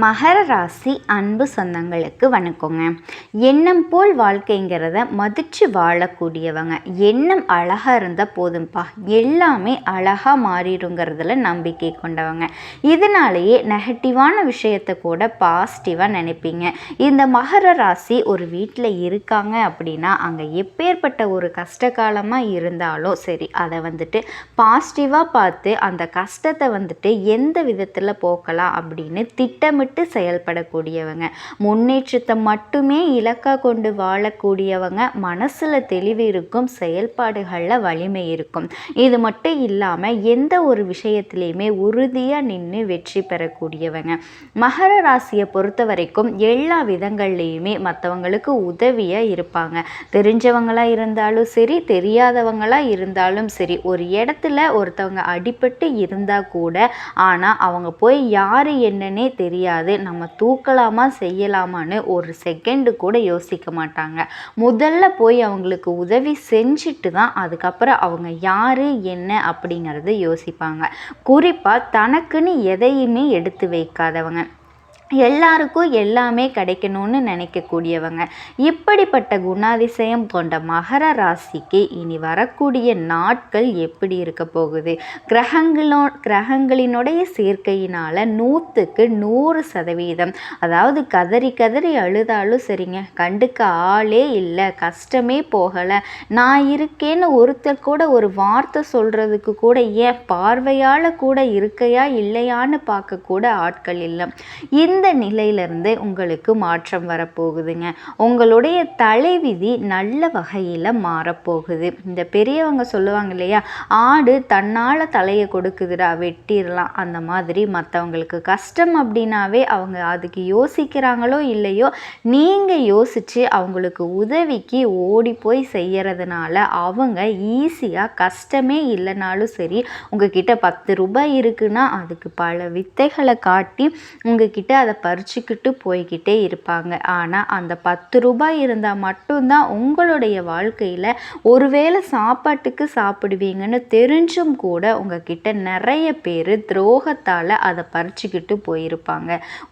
மகர ராசி அன்பு சொந்தங்களுக்கு வணக்கங்க. எண்ணம் போல் வாழ்க்கைங்கிறத மதித்து வாழக்கூடியவங்க. எண்ணம் அழகாக இருந்தால் போதும்ப்பா எல்லாமே அழகாக மாறிடுங்கிறதுல நம்பிக்கை கொண்டவங்க. இதனாலேயே நெகட்டிவான விஷயத்தை கூட பாசிட்டிவாக நினைப்பீங்க. இந்த மகர ராசி ஒரு வீட்டில் இருக்காங்க அப்படின்னா அங்கே எப்பேற்பட்ட ஒரு கஷ்ட காலமாக இருந்தாலும் சரி அதை வந்துட்டு பாசிட்டிவாக பார்த்து அந்த கஷ்டத்தை வந்துட்டு எந்த விதத்தில் போக்கலாம் அப்படின்னு திட்டமிட்டு திட்டமிட்டு செயல்படக்கூடியவங்க. முன்னேற்றத்தை மட்டுமே இலக்காக கொண்டு வாழக்கூடியவங்க. மனசில் தெளிவு இருக்கும் செயல்பாடுகளில் வலிமை இருக்கும். இது மட்டும் இல்லாமல் எந்த ஒரு விஷயத்துலையுமே உறுதியாக நின்று வெற்றி பெறக்கூடியவங்க. மகர ராசியை பொறுத்த வரைக்கும் எல்லா விதங்கள்லேயுமே மற்றவங்களுக்கு உதவியாக இருப்பாங்க. தெரிஞ்சவங்களாக இருந்தாலும் சரி தெரியாதவங்களாக இருந்தாலும் சரி ஒரு இடத்துல ஒருத்தவங்க அடிபட்டு இருந்தால் கூட ஆனால் அவங்க போய் யார் என்னன்னே தெரியாது தெரியாது நம்ம தூக்கலாமா செய்யலாமான்னு ஒரு செகண்டு கூட யோசிக்க மாட்டாங்க. முதல்ல போய் அவங்களுக்கு உதவி செஞ்சுட்டு தான் அதுக்கப்புறம் அவங்க யார் என்ன அப்படிங்கிறத யோசிப்பாங்க. குறிப்பாக தனக்குன்னு எதையுமே எடுத்து வைக்காதவங்க. எல்லாருக்கும் எல்லாமே கிடைக்கணும்னு நினைக்கக்கூடியவங்க. இப்படிப்பட்ட குணாதிசயம் கொண்ட மகர ராசிக்கு இனி வரக்கூடிய நாட்கள் எப்படி இருக்க போகுது? கிரகங்களோ கிரகங்களினுடைய சேர்க்கையினால் நூற்றுக்கு நூறு சதவீதம். அதாவது கதறி கதறி அழுதாலும் சரிங்க. கண்டுக்க ஆளே இல்லை. கஷ்டமே போகலை. நான் இருக்கேன்னு ஒருத்தர் கூட ஒரு வார்த்தை சொல்கிறதுக்கு கூட ஏன் பார்வையால் கூட இருக்கையா இல்லையான்னு பார்க்கக்கூட ஆட்கள் இல்லை. இந்த இந்த நிலையிலிருந்து உங்களுக்கு மாற்றம் வரப்போகுதுங்க? உங்களுடைய தலைவிதி நல்ல வகையில் மாறப்போகுது. இந்த பெரியவங்க சொல்லுவாங்க இல்லையா ஆடு தன்னால் தலையை கொடுக்குதுடா வெட்டிடலாம். அந்த மாதிரி மற்றவங்களுக்கு கஷ்டம் அப்படின்னாவே அவங்க அதுக்கு யோசிக்கிறாங்களோ இல்லையோ நீங்கள் யோசித்து அவங்களுக்கு உதவிக்கு ஓடி போய் செய்கிறதுனால அவங்க ஈஸியாக கஷ்டமே இல்லைனாலும் சரி உங்ககிட்ட பத்து ரூபாய் இருக்குன்னா அதுக்கு பல வித்தைகளை காட்டி உங்ககிட்ட அதை அதை பறிச்சுக்கிட்டு போய்கிட்டே இருப்பாங்க. ஆனால் அந்த பத்து ரூபாய் இருந்தால் மட்டும்தான் உங்களுடைய வாழ்க்கையில் ஒருவேளை சாப்பாட்டுக்கு சாப்பிடுவீங்கன்னு தெரிஞ்சும் கூட உங்ககிட்ட நிறைய பேர் துரோகத்தால் அதை பறிச்சுக்கிட்டு போயிருப்பாங்க.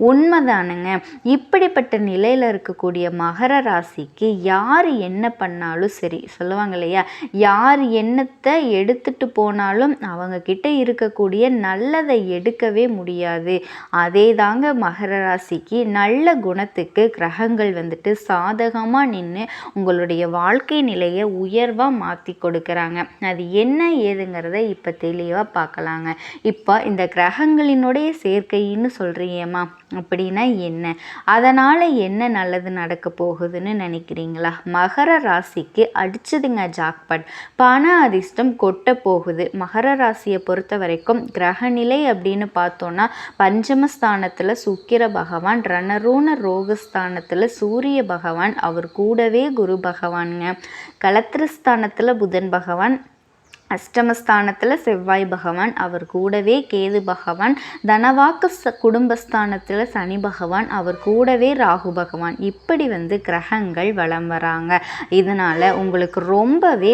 உண்மைதானுங்க. இப்படிப்பட்ட நிலையில் இருக்கக்கூடிய மகர ராசிக்கு யார் என்ன பண்ணாலும் சரி சொல்லுவாங்க இல்லையா? யார் எண்ணத்தை எடுத்துட்டு போனாலும் அவங்க கிட்ட இருக்கக்கூடிய நல்லதை எடுக்கவே முடியாது. அதே தாங்க மகர ராசிக்கு நல்ல குணத்துக்கு கிரகங்கள் வந்துட்டு சாதகமாக நின்று உங்களுடைய வாழ்க்கை நிலையை உயர்வாக மாற்றி கொடுக்குறாங்க. அது என்ன ஏதுங்கிறத இப்போ தெளிவாக பார்க்கலாங்க இப்போ இந்த கிரகங்களினுடைய சேர்க்கைன்னு சொல்கிறீங்கம்மா அப்படின்னா என்ன? அதனால் என்ன நல்லது நடக்க போகுதுன்னு நினைக்கிறீங்களா? மகர ராசிக்கு அடிச்சதுங்க ஜாக்பட். பண அதிர்ஷ்டம் கொட்ட போகுது. மகர ராசியை பொறுத்த வரைக்கும் கிரகநிலை அப்படின்னு பார்த்தோன்னா பஞ்சமஸ்தானத்தில் சுக்கிர பகவான் ரணரூண ரோகஸ்தானத்தில் சூரிய பகவான் அவர் கூடவே குரு பகவானுங்க. கலத்திரஸ்தானத்தில் புதன் பகவான் அஷ்டமஸ்தானத்தில் செவ்வாய் பகவான் அவர் கூடவே கேது பகவான் தனவாக்கு ச குடும்பஸ்தானத்தில் சனி பகவான் அவர் கூடவே ராகு பகவான். இப்படி வந்து கிரகங்கள் வளம் வராங்க. இதனால் உங்களுக்கு ரொம்பவே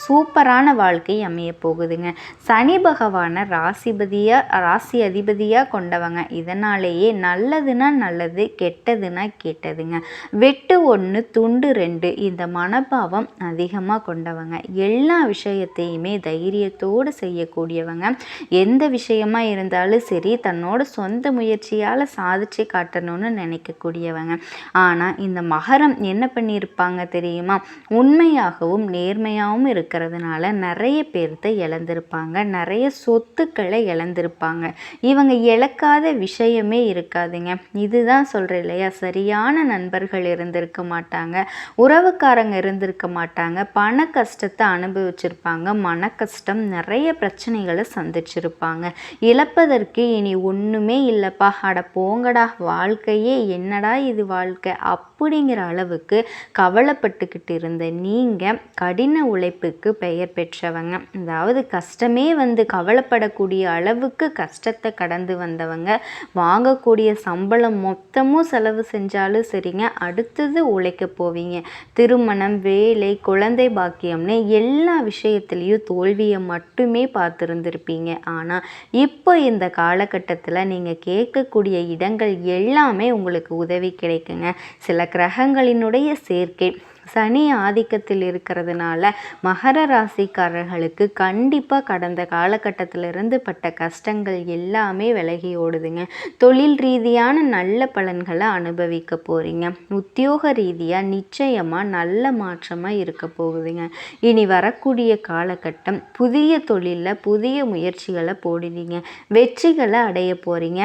சூப்பரான வாழ்க்கை அமைய போகுதுங்க. சனி பகவானை ராசிபதியாக ராசி அதிபதியாக கொண்டவங்க. இதனாலேயே நல்லதுன்னா நல்லது கெட்டதுன்னா கெட்டதுங்க. வெட்டு ஒன்று துண்டு ரெண்டு இந்த மனபாவம் அதிகமாக கொண்டவங்க. எல்லா விஷயத்தையுமே தைரியத்தோடு செய்யக்கூடியவங்க. எந்த விஷயமா இருந்தாலும் சரி தன்னோட சொந்த முயற்சியால் சாதிச்சு காட்டணும்னு நினைக்கக்கூடியவங்க. ஆனால் இந்த மகரம் என்ன பண்ணியிருப்பாங்க தெரியுமா? உண்மையாகவும் நேர்மையாகவும் இருக்கிறதுனால நிறைய பேர்த்த இழந்திருப்பாங்க. நிறைய சொத்துக்களை இழந்திருப்பாங்க. இவங்க இழக்காத விஷயமே இருக்காதுங்க. இதுதான் சொல்கிறேன் இல்லையா? சரியான நண்பர்கள் இருந்திருக்க மாட்டாங்க. உறவுக்காரங்க இருந்திருக்க மாட்டாங்க. பண கஷ்டத்தை அனுபவிச்சிருப்பாங்க. மன கஷ்டம் நிறைய பிரச்சனைகளை சந்திச்சிருப்பாங்க. இழப்பதற்கு இனி ஒன்றுமே இல்லைப்பா. அட போங்கடா. வாழ்க்கையே என்னடா இது வாழ்க்கை? அப்படிங்கிற அளவுக்கு கவலைப்பட்டுக்கிட்டு இருந்த நீங்கள் கடின உழைப்புக்கு பெயர் பெற்றவங்க. அதாவது கஷ்டமே வந்து கவலைப்படக்கூடிய அளவுக்கு கஷ்டத்தை கடந்து வந்தவங்க. வாங்கக்கூடிய சம்பளம் மொத்தமும் செலவு செஞ்சாலும் சரிங்க. அடுத்தது உழைக்க போவீங்க. திருமணம் வேலை குழந்தை பாக்கியம்னு எல்லா விஷயத்துலேயும் தோல்வியை மட்டுமே பார்த்துருந்துருப்பீங்க. ஆனால் இப்போ இந்த காலகட்டத்தில் நீங்கள் கேட்கக்கூடிய இடங்கள் எல்லாமே உங்களுக்கு உதவி கிடைக்குங்க. சில கிரகங்களினுடைய சேர்க்கை சனி ஆதிக்கத்தில் இருக்கிறதுனால மகர ராசிக்காரர்களுக்கு கண்டிப்பாக கடந்த காலகட்டத்திலிருந்து பட்ட கஷ்டங்கள் எல்லாமே விலகி ஓடுதுங்க. தொழில் ரீதியான நல்ல பலன்களை அனுபவிக்க போகிறீங்க உத்தியோக ரீதியாக நிச்சயமாக நல்ல மாற்றமாக இருக்க போகுதுங்க. இனி வரக்கூடிய காலகட்டம் புதிய தொழிலில் புதிய முயற்சிகளை போடுவீங்க. வெற்றிகளை அடைய போகிறீங்க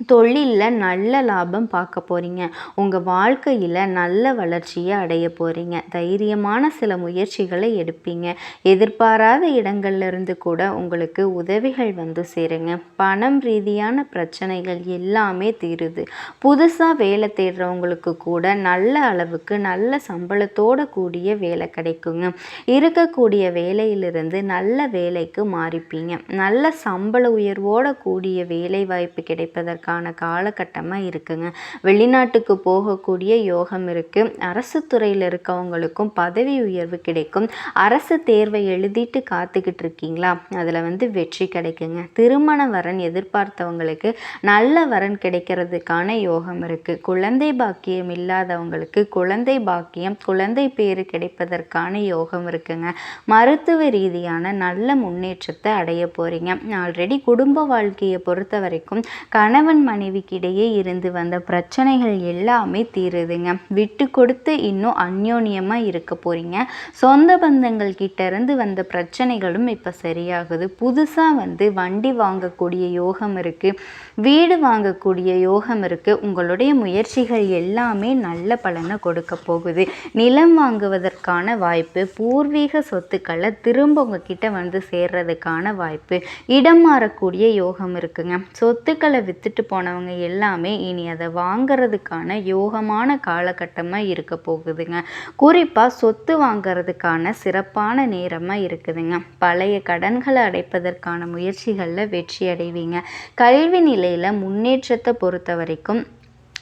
தொழிலில் நல்ல லாபம் பார்க்க போகிறீங்க உங்கள் வாழ்க்கையில் நல்ல வளர்ச்சியை அடைய போகிறீங்க தைரியமான சில முயற்சிகளை எடுப்பீங்க. எதிர்பாராத இடங்கள்லேருந்து கூட உங்களுக்கு உதவிகள் வந்து சேருங்க. பணம் ரீதியான பிரச்சனைகள் எல்லாமே தீருது. புதுசாக வேலை தேடுறவங்களுக்கு கூட நல்ல அளவுக்கு நல்ல சம்பளத்தோடு கூடிய வேலை கிடைக்குங்க. இருக்கக்கூடிய வேலையிலிருந்து நல்ல வேலைக்கு மாறிப்பீங்க. நல்ல சம்பள உயர்வோட கூடிய வேலை வாய்ப்பு கிடைப்பதற்கு அதற்கான காலகட்டமாக இருக்குங்க. வெளிநாட்டுக்கு போகக்கூடிய யோகம் இருக்குது அரசு துறையில் இருக்கவங்களுக்கும் பதவி உயர்வு கிடைக்கும். அரசு தேர்வை எழுதிட்டு காத்துக்கிட்டு இருக்கீங்களா? அதில் வந்து வெற்றி கிடைக்குங்க. திருமண வரன் எதிர்பார்த்தவங்களுக்கு நல்ல வரன் கிடைக்கிறதுக்கான யோகம் இருக்குது குழந்தை பாக்கியம் இல்லாதவங்களுக்கு குழந்தை பாக்கியம் குழந்தை பேர் கிடைப்பதற்கான யோகம் இருக்குங்க. மருத்துவ ரீதியான நல்ல முன்னேற்றத்தை அடைய போகிறீங்க ஆல்ரெடி குடும்ப வாழ்க்கையை பொறுத்த வரைக்கும் கணவன் கணவன் மனைவிக்கிடையே இருந்து வந்த பிரச்சனைகள் எல்லாமே தீருதுங்க. விட்டு கொடுத்து இன்னும் அந்யோன்யமாக இருக்க போகிறீங்க சொந்த பந்தங்கள் கிட்டேருந்து வந்த பிரச்சனைகளும் இப்போ சரியாகுது. புதுசாக வந்து வண்டி வாங்கக்கூடிய யோகம் இருக்குது வீடு வாங்கக்கூடிய யோகம் இருக்குது உங்களுடைய முயற்சிகள் எல்லாமே நல்ல பலனை கொடுக்க போகுது. நிலம் வாங்குவதற்கான வாய்ப்பு பூர்வீக சொத்துக்களை திரும்ப உங்ககிட்ட வந்து சேர்றதுக்கான வாய்ப்பு இடம் மாறக்கூடிய யோகம் இருக்குங்க. சொத்துக்களை வித்துட்டு போனவங்க எல்லாமே இனி அதை வாங்கிறதுக்கான யோகமான காலகட்டமாக இருக்க போகுதுங்க. குறிப்பாக சொத்து வாங்கிறதுக்கான சிறப்பான நேரமாக இருக்குதுங்க. பழைய கடன்களை அடைப்பதற்கான முயற்சிகளில் வெற்றி அடைவீங்க. கல்வி நிலையில் முன்னேற்றத்தை பொறுத்த வரைக்கும்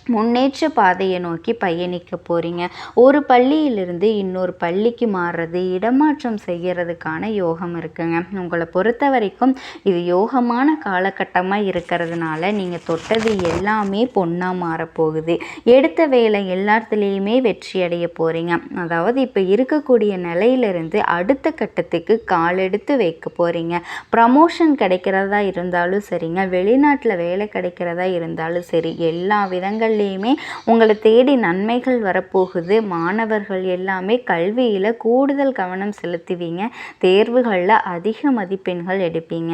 முன்னேற்ற பாதையை நோக்கி பயணிக்க போகிறீங்க ஒரு பள்ளியிலிருந்து இன்னொரு பள்ளிக்கு மாறுறது இடமாற்றம் செய்கிறதுக்கான யோகம் இருக்குங்க. உங்களை பொறுத்த வரைக்கும் இது யோகமான காலகட்டமாக இருக்கிறதுனால நீங்கள் தொட்டது எல்லாமே பொண்ணாக மாறப்போகுது எடுத்த வேலை எல்லாத்துலேயுமே வெற்றி அடைய போகிறீங்க அதாவது இப்போ இருக்கக்கூடிய நிலையிலிருந்து அடுத்த கட்டத்துக்கு காலெடுத்து வைக்க போகிறீங்க ப்ரமோஷன் கிடைக்கிறதா இருந்தாலும் சரிங்க. வெளிநாட்டில் வேலை கிடைக்கிறதா இருந்தாலும் சரி. எல்லா விதங்கள் விஷயங்கள்லேயுமே உங்களை தேடி நன்மைகள் வரப்போகுது. மாணவர்கள் எல்லாமே கல்வியில் கூடுதல் கவனம் செலுத்துவீங்க. தேர்வுகளில் அதிக மதிப்பெண்கள் எடுப்பீங்க.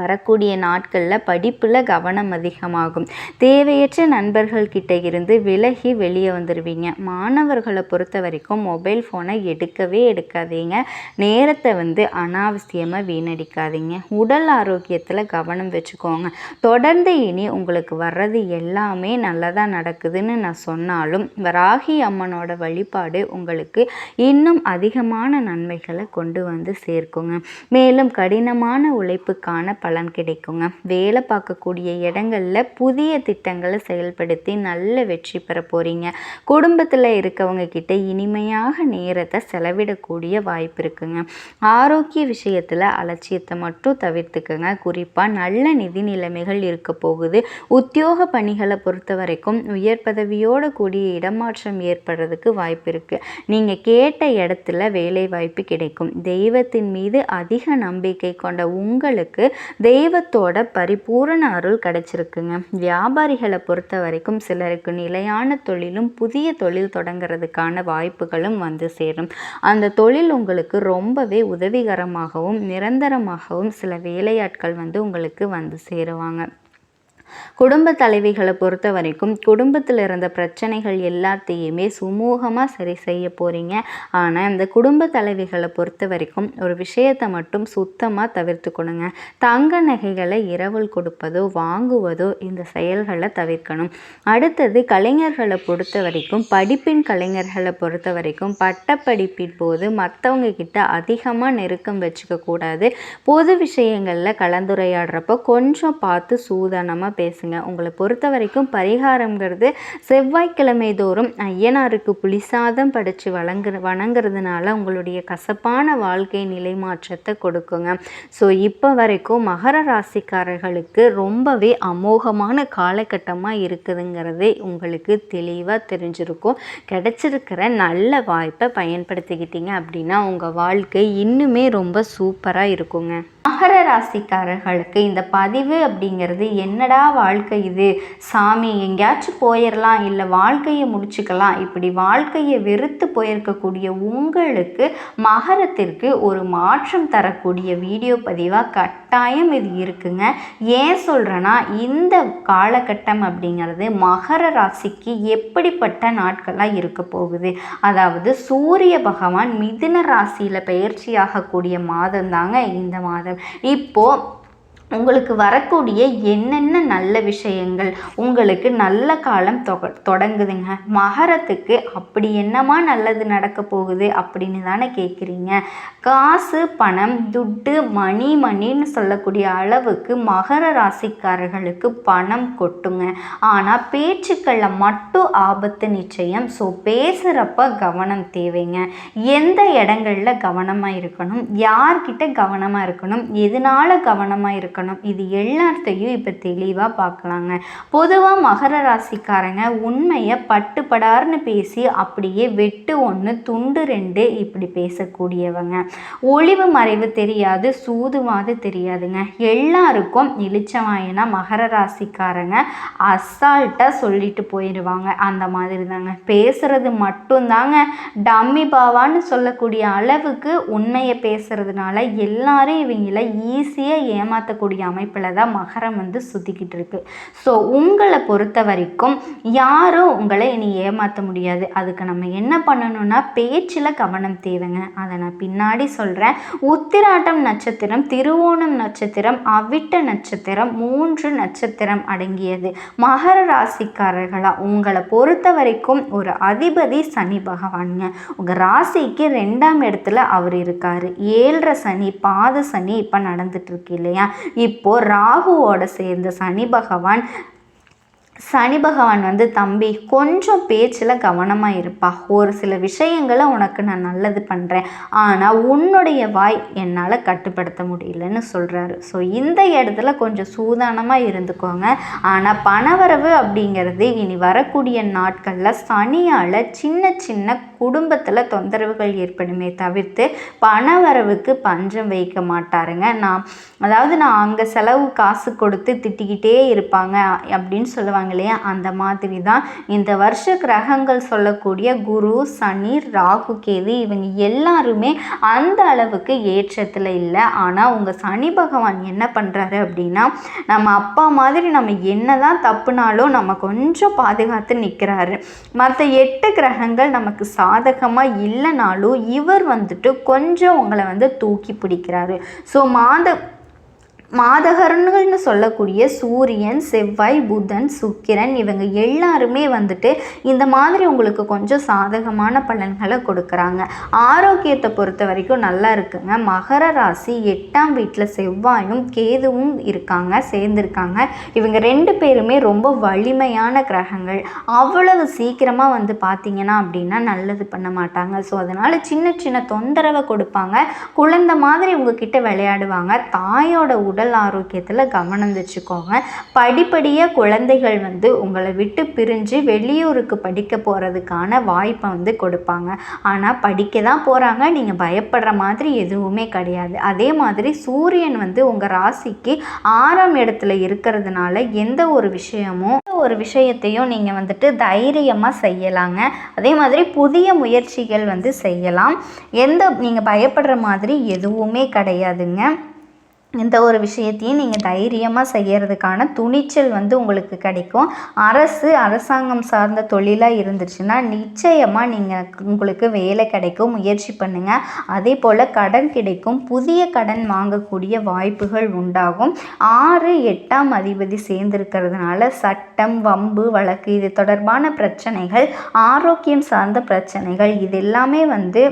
வரக்கூடிய நாட்களில் படிப்பில் கவனம் அதிகமாகும். தேவையற்ற நண்பர்கள் கிட்ட இருந்து விலகி வெளியே வந்துடுவீங்க மாணவர்களை பொறுத்த வரைக்கும் மொபைல் ஃபோனை எடுக்கவே எடுக்காதீங்க. நேரத்தை வந்து அனாவசியமாக வீணடிக்காதீங்க. உடல் ஆரோக்கியத்தில் கவனம் வச்சுக்கோங்க. தொடர்ந்து இனி உங்களுக்கு வர்றது எல்லாமே நல்லதாக நடக்குதுன்னு நான் சொன்னாலும் ராகி அம்மனோட வழிபாடு உங்களுக்கு இன்னும் அதிகமான நன்மைகளை கொண்டு வந்து சேர்க்குங்க. மேலும் கடினமான உழைப்புக்கான பலன் கிடைக்குங்க. வேலை பார்க்கக்கூடிய இடங்களில் புதிய திட்டங்களை செயல்படுத்தி நல்ல வெற்றி பெற போகிறீங்க குடும்பத்தில் இருக்கவங்க கிட்ட இனிமையாக நேரத்தை செலவிடக்கூடிய வாய்ப்பு இருக்குங்க. ஆரோக்கிய விஷயத்தில் அலட்சியத்தை மட்டும் தவிர்த்துக்குங்க. குறிப்பாக நல்ல நிதி நிலைமைகள் இருக்க போகுது. உத்தியோக பணிகளை பொறுத்த வரைக்கும் உயர் பதவியோடு கூடிய இடமாற்றம் ஏற்படுறதுக்கு வாய்ப்பு இருக்குது நீங்கள் கேட்ட இடத்துல வேலை வாய்ப்பு கிடைக்கும். தெய்வத்தின் மீது அதிக நம்பிக்கை கொண்ட உங்களுக்கு தெய்வத்தோட பரிபூரண அருள் கிடைச்சிருக்குங்க. வியாபாரிகளை பொறுத்த வரைக்கும் சிலருக்கு நிலையான தொழிலும் புதிய தொழில் தொடங்குறதுக்கான வாய்ப்புகளும் வந்து சேரும். அந்த தொழில் உங்களுக்கு ரொம்பவே உதவிகரமாகவும் நிரந்தரமாகவும் சில வேலையாட்கள் வந்து உங்களுக்கு வந்து சேருவாங்க. குடும்ப தலைவிகளை பொறுத்த வரைக்கும் குடும்பத்தில் இருந்த பிரச்சனைகள் எல்லாத்தையுமே சுமூகமாக சரி செய்ய போகிறீங்க ஆனால் இந்த குடும்ப தலைவிகளை பொறுத்த வரைக்கும் ஒரு விஷயத்தை மட்டும் சுத்தமாக தவிர்த்துக்கணுங்க. தங்க நகைகளை இரவல் கொடுப்பதோ வாங்குவதோ இந்த செயல்களை தவிர்க்கணும். அடுத்தது கலைஞர்களை பொறுத்த வரைக்கும் படிப்பின் கலைஞர்களை பொறுத்த வரைக்கும் பட்டப்படிப்பின் போது மற்றவங்க கிட்ட அதிகமாக நெருக்கம் வச்சுக்க கூடாது பொது விஷயங்களில் கலந்துரையாடுறப்போ கொஞ்சம் பார்த்து சூதானமாக பேசுங்க. உங்களை பொறுத்த வரைக்கும் பரிகாரங்கிறது செவ்வாய்க்கிழமை தோறும் ஐயனாருக்கு புளிசாதம் படித்து வழங்குற வணங்குறதுனால உங்களுடைய கசப்பான வாழ்க்கை நிலை மாற்றத்தை கொடுக்குங்க. ஸோ இப்போ வரைக்கும் மகர ராசிக்காரர்களுக்கு ரொம்பவே அமோகமான காலகட்டமாக இருக்குதுங்கிறதே உங்களுக்கு தெளிவாக தெரிஞ்சிருக்கும். கிடைச்சிருக்கிற நல்ல வாய்ப்பை பயன்படுத்திக்கிட்டீங்க அப்படின்னா உங்கள் வாழ்க்கை இன்னுமே ரொம்ப சூப்பராக இருக்குங்க. மகர ராசிக்காரர்களுக்கு இந்த பதிவு அப்படிங்கிறது என்னடா வாழ்க்கை இது? சாமி எங்கேயாச்சும் போயிடலாம் இல்லை வாழ்க்கையை முடிச்சுக்கலாம். இப்படி வாழ்க்கையை வெறுத்து போயிருக்கக்கூடிய உங்களுக்கு மகரத்திற்கு ஒரு மாற்றம் தரக்கூடிய வீடியோ பதிவாக கட்டாயம் இது இருக்குங்க. ஏன் சொல்கிறேன்னா இந்த காலகட்டம் அப்படிங்கிறது மகர ராசிக்கு எப்படிப்பட்ட நாட்களாக இருக்க போகுது? அதாவது சூரிய பகவான் மிதுன ராசியில் பயிற்சியாகக்கூடிய மாதம் தாங்க இந்த மாதம். இப்போ உங்களுக்கு வரக்கூடிய என்னென்ன நல்ல விஷயங்கள் உங்களுக்கு நல்ல காலம் தொக தொடங்குதுங்க. மகரத்துக்கு அப்படி என்னமா நல்லது நடக்க போகுது அப்படின்னு தானே கேட்குறீங்க காசு பணம் துட்டு மணி மணின்னு சொல்லக்கூடிய அளவுக்கு மகர ராசிக்காரர்களுக்கு பணம் கொட்டுங்க. ஆனால் பேச்சுக்களில் மட்டும் ஆபத்து நிச்சயம். ஸோ பேசுகிறப்ப கவனம் தேவைங்க. எந்த இடங்களில் கவனமாக இருக்கணும்? யார்கிட்ட கவனமாக இருக்கணும்? எதனால கவனமாக இருக்கணும்? பார்க்கணும். இது எல்லாத்தையும் இப்போ தெளிவாக பார்க்கலாங்க. பொதுவாக மகர ராசிக்காரங்க உண்மையை பட்டுப்படார்னு பேசி அப்படியே வெட்டு ஒன்று துண்டு ரெண்டு இப்படி பேசக்கூடியவங்க. ஒளிவு மறைவு தெரியாது சூதுவாது தெரியாதுங்க. எல்லாருக்கும் இளிச்சவாயினா மகர ராசிக்காரங்க அசால்ட்டாக சொல்லிட்டு போயிடுவாங்க அந்த மாதிரி தாங்க பேசுறது மட்டும்தாங்க. டம்மி பாவான்னு சொல்லக்கூடிய அளவுக்கு உண்மையை பேசுறதுனால எல்லாரும் இவங்கள ஈஸியாக ஏமாற்றக்கூடிய இருக்கக்கூடிய அமைப்பில் தான் மகரம் வந்து சுற்றிக்கிட்டு இருக்கு. ஸோ உங்களை பொறுத்த வரைக்கும் யாரும் உங்களை இனி ஏமாற்ற முடியாது. அதுக்கு நம்ம என்ன பண்ணணும்னா பேச்சில் கவனம் தேவைங்க. அதை நான் பின்னாடி சொல்கிறேன் உத்திராட்டம் நட்சத்திரம் திருவோணம் நட்சத்திரம் அவிட்ட நட்சத்திரம் மூன்று நட்சத்திரம் அடங்கியது. மகர ராசிக்காரர்களாக உங்களை பொறுத்த வரைக்கும் ஒரு அதிபதி சனி பகவானுங்க. உங்கள் ராசிக்கு ரெண்டாம் இடத்துல அவர் இருக்கார். ஏழரை சனி பாத சனி இப்போ நடந்துட்டு இருக்கு இல்லையா? இப்போ ராகுவோட சேர்ந்த சனி பகவான் சனி பகவான் வந்து தம்பி கொஞ்சம் பேச்சில் கவனமாக இருப்பா. ஒரு சில விஷயங்களை உனக்கு நான் நல்லது பண்ணுறேன் ஆனால் உன்னுடைய வாய் என்னால் கட்டுப்படுத்த முடியலன்னு சொல்கிறாரு ஸோ இந்த இடத்துல கொஞ்சம் சூதானமாக இருந்துக்கோங்க. ஆனால் பணவரவு அப்படிங்கிறது இனி வரக்கூடிய நாட்களில் சனியால் சின்ன சின்ன குடும்பத்தில் தொந்தரவுகள் ஏற்படுமே தவிர்த்து பணவரவுக்கு பஞ்சம் வைக்க மாட்டாருங்க. நான் அதாவது நான் அங்கே செலவு காசு கொடுத்து திட்டிக்கிட்டே இருப்பாங்க அப்படின்னு சொல்லுவாங்க. இல்லையா? அந்த மாதிரி தான் இந்த வருஷ கிரகங்கள் சொல்லக்கூடிய குரு சனி ராகு கேது இவங்க எல்லாருமே அந்த அளவுக்கு ஏற்றத்தில் இல்லை. ஆனால் உங்கள் சனி பகவான் என்ன பண்ணுறாரு அப்படின்னா நம்ம அப்பா மாதிரி நம்ம என்ன தான் தப்புனாலும் நம்ம கொஞ்சம் பாதுகாத்து நிற்கிறாரு மற்ற எட்டு கிரகங்கள் நமக்கு சாதகமாக இல்லைனாலும் இவர் வந்துட்டு கொஞ்சம் உங்களை வந்து தூக்கி பிடிக்கிறாரு. ஸோ மாத மாதகரன்கள்னு சொல்லக்கூடிய சூரியன் செவ்வாய் புதன் சுக்கிரன் இவங்க எல்லாருமே வந்துட்டு இந்த மாதிரி உங்களுக்கு கொஞ்சம் சாதகமான பலன்களை கொடுக்குறாங்க. ஆரோக்கியத்தை பொறுத்த வரைக்கும் நல்லா இருக்குங்க. மகர ராசி எட்டாம் வீட்டில் செவ்வாயும் கேதுவும் இருக்காங்க சேர்ந்துருக்காங்க. இவங்க ரெண்டு பேருமே ரொம்ப வலிமையான கிரகங்கள். அவ்வளவு சீக்கிரமாக வந்து பார்த்தீங்கன்னா அப்படின்னா நல்லது பண்ண மாட்டாங்க. ஸோ அதனால் சின்ன சின்ன தொந்தரவை கொடுப்பாங்க. குழந்தை மாதிரி உங்ககிட்ட விளையாடுவாங்க. தாயோட உடல் உடல் ஆரோக்கியத்தில் கவனம் வச்சுக்கோங்க. படிப்படியாக குழந்தைகள் வந்து உங்களை விட்டு பிரிஞ்சு வெளியூருக்கு படிக்க போகிறதுக்கான வாய்ப்பை வந்து கொடுப்பாங்க. ஆனால் படிக்க தான் போகிறாங்க நீங்கள் பயப்படுற மாதிரி எதுவுமே கிடையாது. அதே மாதிரி சூரியன் வந்து உங்கள் ராசிக்கு ஆறாம் இடத்துல இருக்கிறதுனால எந்த ஒரு விஷயமும் ஒரு விஷயத்தையும் நீங்கள் வந்துட்டு தைரியமாக செய்யலாங்க. அதே மாதிரி புதிய முயற்சிகள் வந்து செய்யலாம். எந்த நீங்கள் பயப்படுற மாதிரி எதுவுமே கிடையாதுங்க. இந்த ஒரு விஷயத்தையும் நீங்கள் தைரியமாக செய்கிறதுக்கான துணிச்சல் வந்து உங்களுக்கு கிடைக்கும். அரசு அரசாங்கம் சார்ந்த தொழிலாக இருந்துச்சுன்னா நிச்சயமாக நீங்கள் உங்களுக்கு வேலை கிடைக்கும். முயற்சி பண்ணுங்கள் அதே போல் கடன் கிடைக்கும். புதிய கடன் வாங்கக்கூடிய வாய்ப்புகள் உண்டாகும். ஆறு எட்டாம் அதிபதி சேர்ந்திருக்கிறதுனால சட்டம் வம்பு வழக்கு இது தொடர்பான பிரச்சனைகள் ஆரோக்கியம் சார்ந்த பிரச்சனைகள் இது எல்லாமே வந்து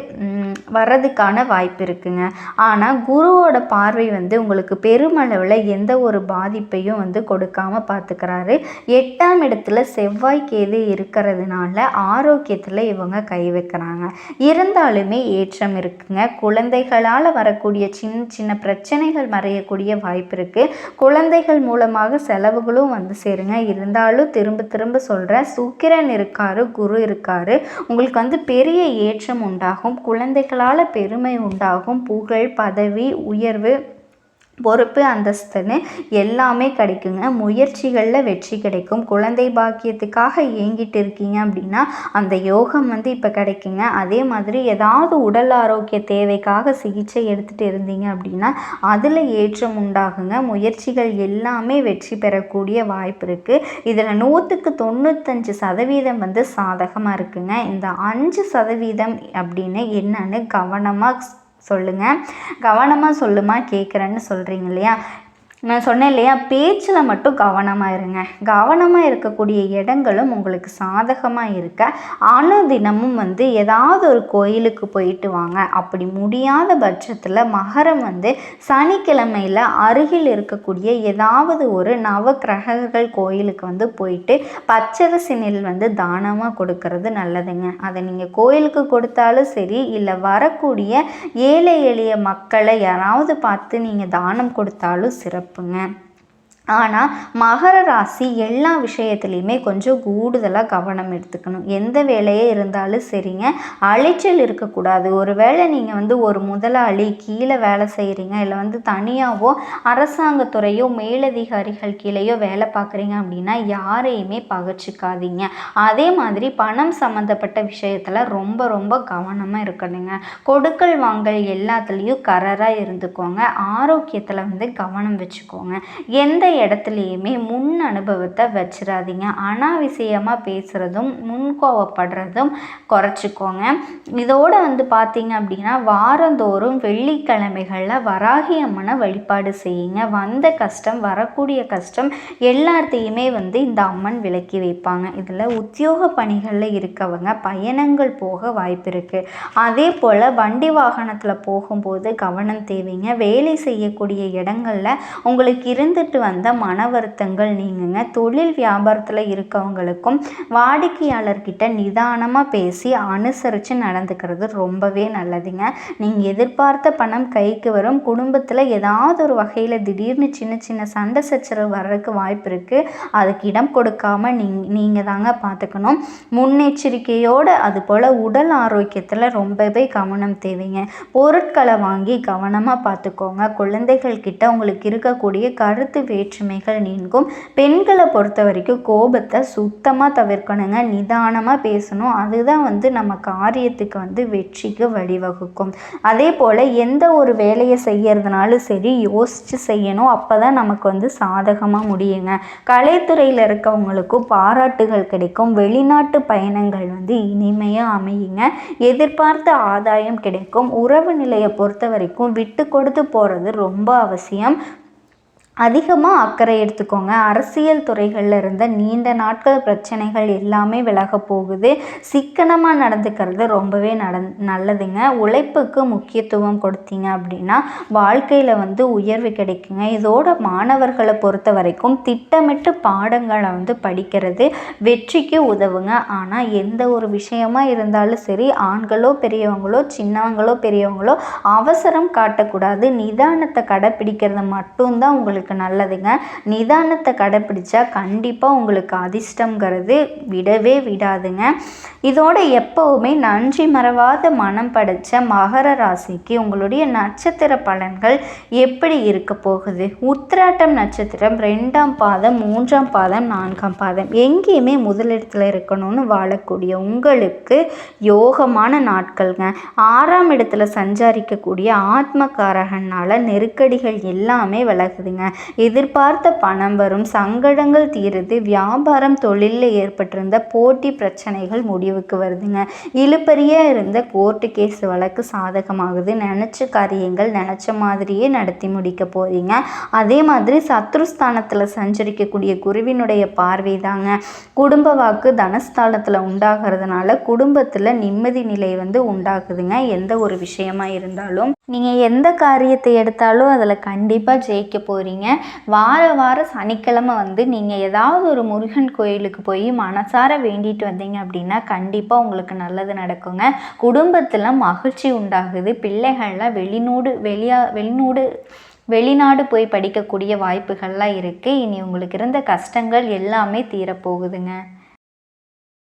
வர்றதுக்கான வாய்ப்பு இருக்குங்க. ஆனால் குருவோட பார்வை வந்து உங்களுக்கு பெருமளவில் எந்த ஒரு பாதிப்பையும் வந்து கொடுக்காம பார்த்துக்கிறாரு எட்டாம் இடத்துல செவ்வாய் கேது இருக்கிறதுனால ஆரோக்கியத்தில் இவங்க கை வைக்கிறாங்க. இருந்தாலுமே ஏற்றம் இருக்குங்க. குழந்தைகளால் வரக்கூடிய சின்ன சின்ன பிரச்சனைகள் மறையக்கூடிய வாய்ப்பு இருக்குது குழந்தைகள் மூலமாக செலவுகளும் வந்து சேருங்க. இருந்தாலும் திரும்ப திரும்ப சொல்கிறேன் சுக்கிரன் இருக்காரு குரு இருக்காரு. உங்களுக்கு வந்து பெரிய ஏற்றம் உண்டாகும். குழந்தைகளால் பெருமை உண்டாகும். புகழ் பதவி உயர்வு பொறுப்பு அந்தஸ்துன்னு எல்லாமே கிடைக்குங்க. முயற்சிகளில் வெற்றி கிடைக்கும். குழந்தை பாக்கியத்துக்காக இயங்கிட்டு இருக்கீங்க அப்படின்னா அந்த யோகம் வந்து இப்போ கிடைக்குங்க. அதே மாதிரி ஏதாவது உடல் ஆரோக்கிய தேவைக்காக சிகிச்சை எடுத்துகிட்டு இருந்தீங்க அப்படின்னா அதில் ஏற்றம் உண்டாகுங்க. முயற்சிகள் எல்லாமே வெற்றி பெறக்கூடிய வாய்ப்பு இருக்குது இதில் நூற்றுக்கு தொண்ணூத்தஞ்சு சதவீதம் வந்து சாதகமாக இருக்குங்க. இந்த அஞ்சு சதவீதம் அப்படின்னு என்னன்னு கவனமாக சொல்லுங்கள் கவனமாக சொல்லுமா கேட்குறேன்னு சொல்கிறீங்க இல்லையா? நான் சொன்னேன் இல்லையா பேச்சில் மட்டும் கவனமாக இருங்க. கவனமாக இருக்கக்கூடிய இடங்களும் உங்களுக்கு சாதகமாக இருக்க அனுதினமும் வந்து ஏதாவது ஒரு கோயிலுக்கு போயிட்டு வாங்க. அப்படி முடியாத பட்சத்தில் மகரம் வந்து சனிக்கிழமையில் அருகில் இருக்கக்கூடிய ஏதாவது ஒரு நவ கிரகங்கள் கோயிலுக்கு வந்து போயிட்டு பச்சரிசி நெல் வந்து தானமாக கொடுக்கறது நல்லதுங்க. அதை நீங்கள் கோயிலுக்கு கொடுத்தாலும் சரி இல்லை வரக்கூடிய ஏழை எளிய மக்களை யாராவது பார்த்து நீங்கள் தானம் கொடுத்தாலும் சிறப்பு. เปงงาน ஆனால் மகர ராசி எல்லா விஷயத்துலையுமே கொஞ்சம் கூடுதலாக கவனம் எடுத்துக்கணும். எந்த வேலையே இருந்தாலும் சரிங்க. அலைச்சல் இருக்கக்கூடாது. ஒரு வேளை நீங்கள் வந்து ஒரு முதலாளி கீழே வேலை செய்கிறீங்க இல்லை வந்து தனியாகவோ அரசாங்கத்துறையோ மேலதிகாரிகள் கீழேயோ வேலை பார்க்குறீங்க அப்படின்னா யாரையுமே பகச்சிக்காதீங்க. அதே மாதிரி பணம் சம்மந்தப்பட்ட விஷயத்தில் ரொம்ப ரொம்ப கவனமாக இருக்கணுங்க. கொடுக்கல் வாங்கல் எல்லாத்துலேயும் கரராக இருந்துக்கோங்க. ஆரோக்கியத்தில் வந்து கவனம் வச்சுக்கோங்க. எந்த இடத்துலையுமே முன் அனுபவத்தை வச்சிடாதீங்க அனாவசியமாக பேசுகிறதும் முன்கோவப்படுறதும் குறைச்சிக்கோங்க. இதோடு வந்து பார்த்தீங்க அப்படின்னா வாரந்தோறும் வெள்ளிக்கிழமைகளில் வராகி அம்மனை வழிபாடு செய்யுங்க. வந்த கஷ்டம் வரக்கூடிய கஷ்டம் எல்லாத்தையுமே வந்து இந்த அம்மன் விலக்கி வைப்பாங்க. இதில் உத்தியோக பணிகளில் இருக்கவங்க பயணங்கள் போக வாய்ப்பு இருக்குது அதே போல் வண்டி வாகனத்தில் போகும்போது கவனம் தேவைங்க. வேலை செய்யக்கூடிய இடங்களில் உங்களுக்கு இருந்துட்டு வந்த மன வருத்தங்கள் நீங்குங்க. தொழில் வியாபாரத்தில் இருக்கவங்களுக்கும் வாடிக்கையாளர்கிட்ட நிதானமாக பேசி அனுசரித்து நடந்துக்கிறது ரொம்பவே நல்லதுங்க. நீங்கள் எதிர்பார்த்த பணம் கைக்கு வரும். குடும்பத்தில் ஏதாவது ஒரு வகையில் திடீர்னு சின்ன சின்ன சண்டை சச்சரவு வர்றதுக்கு வாய்ப்பு இருக்குது அதுக்கு இடம் கொடுக்காம நீங் நீங்கள் தாங்க பார்த்துக்கணும் முன்னெச்சரிக்கையோடு அதுபோல் உடல் ஆரோக்கியத்தில் ரொம்பவே கவனம் தேவைங்க. பொருட்களை வாங்கி கவனமாக பார்த்துக்கோங்க குழந்தைகள் கிட்ட உங்களுக்கு இருக்கக்கூடிய கருத்து வேற்றுமை வேற்றுமைகள் நீங்கும். பெண்களை பொறுத்த வரைக்கும் கோபத்தை சுத்தமாக தவிர்க்கணுங்க. நிதானமாக பேசணும். அதுதான் வந்து நம்ம காரியத்துக்கு வந்து வெற்றிக்கு வழிவகுக்கும். அதே போல் எந்த ஒரு வேலையை செய்யறதுனாலும் சரி யோசித்து செய்யணும். அப்போ தான் நமக்கு வந்து சாதகமாக முடியுங்க. கலைத்துறையில் இருக்கவங்களுக்கும் பாராட்டுகள் கிடைக்கும். வெளிநாட்டு பயணங்கள் வந்து இனிமையாக அமையுங்க. எதிர்பார்த்த ஆதாயம் கிடைக்கும். உறவு நிலையை பொறுத்த வரைக்கும் விட்டு கொடுத்து போகிறது ரொம்ப அவசியம். அதிகமாக அக்கறை எடுத்துக்கோங்க. அரசியல் துறைகளில் இருந்த நீண்ட நாட்கள் பிரச்சனைகள் எல்லாமே விலக போகுது. சிக்கனமாக நடந்துக்கிறது ரொம்பவே நட நல்லதுங்க. உழைப்புக்கு முக்கியத்துவம் கொடுத்தீங்க அப்படின்னா வாழ்க்கையில் வந்து உயர்வு கிடைக்குங்க. இதோட மாணவர்களை பொறுத்த வரைக்கும் திட்டமிட்டு பாடங்களை வந்து படிக்கிறது வெற்றிக்கு உதவுங்க. ஆனால் எந்த ஒரு விஷயமா இருந்தாலும் சரி ஆண்களோ பெரியவங்களோ சின்னவங்களோ பெரியவங்களோ அவசரம் காட்டக்கூடாது. நிதானத்தை கடைப்பிடிக்கிறது மட்டும்தான் உங்களுக்கு உங்களுக்கு நல்லதுங்க. நிதானத்தை கடைப்பிடிச்சா கண்டிப்பாக உங்களுக்கு அதிர்ஷ்டங்கிறது விடவே விடாதுங்க. இதோட எப்போவுமே நன்றி மறவாத மனம் படைச்ச மகர ராசிக்கு உங்களுடைய நட்சத்திர பலன்கள் எப்படி இருக்க போகுது? உத்திராட்டம் நட்சத்திரம் ரெண்டாம் பாதம் மூன்றாம் பாதம் நான்காம் பாதம் எங்கேயுமே முதலிடத்தில் இருக்கணும்னு வாழக்கூடிய உங்களுக்கு யோகமான நாட்கள்ங்க. ஆறாம் இடத்துல சஞ்சாரிக்கக்கூடிய ஆத்மகாரகனால் நெருக்கடிகள் எல்லாமே விலகுதுங்க. எதிர்பார்த்த பணம் வரும். சங்கடங்கள் தீருது. வியாபாரம் தொழிலில் ஏற்பட்டிருந்த போட்டி பிரச்சனைகள் முடிவுக்கு வருதுங்க. இழுப்பறியாக இருந்த கோர்ட்டு கேஸ் வழக்கு சாதகமாகுது. நினச்ச காரியங்கள் நினச்ச மாதிரியே நடத்தி முடிக்க போகிறீங்க அதே மாதிரி சத்ருஸ்தானத்தில் சஞ்சரிக்கக்கூடிய குருவினுடைய பார்வை தாங்க குடும்ப வாக்கு தனஸ்தானத்தில் உண்டாகிறதுனால குடும்பத்தில் நிம்மதி நிலை வந்து உண்டாகுதுங்க. எந்த ஒரு விஷயமா இருந்தாலும். நீங்கள் எந்த காரியத்தை எடுத்தாலும் அதில் கண்டிப்பாக ஜெயிக்க போகிறீங்க வார வாரம் சனிக்கிழமை வந்து நீங்கள் ஏதாவது ஒரு முருகன் கோயிலுக்கு போய் மனசார வேண்டிட்டு வந்தீங்க அப்படின்னா கண்டிப்பாக உங்களுக்கு நல்லது நடக்குங்க. குடும்பத்தில் மகிழ்ச்சி உண்டாகுது. பிள்ளைகள்லாம் வெளிநூடு வெளியா வெளிநூடு வெளிநாடு போய் படிக்கக்கூடிய வாய்ப்புகள்லாம் இருக்குது இனி உங்களுக்கு இருந்த கஷ்டங்கள் எல்லாமே தீரப்போகுதுங்க.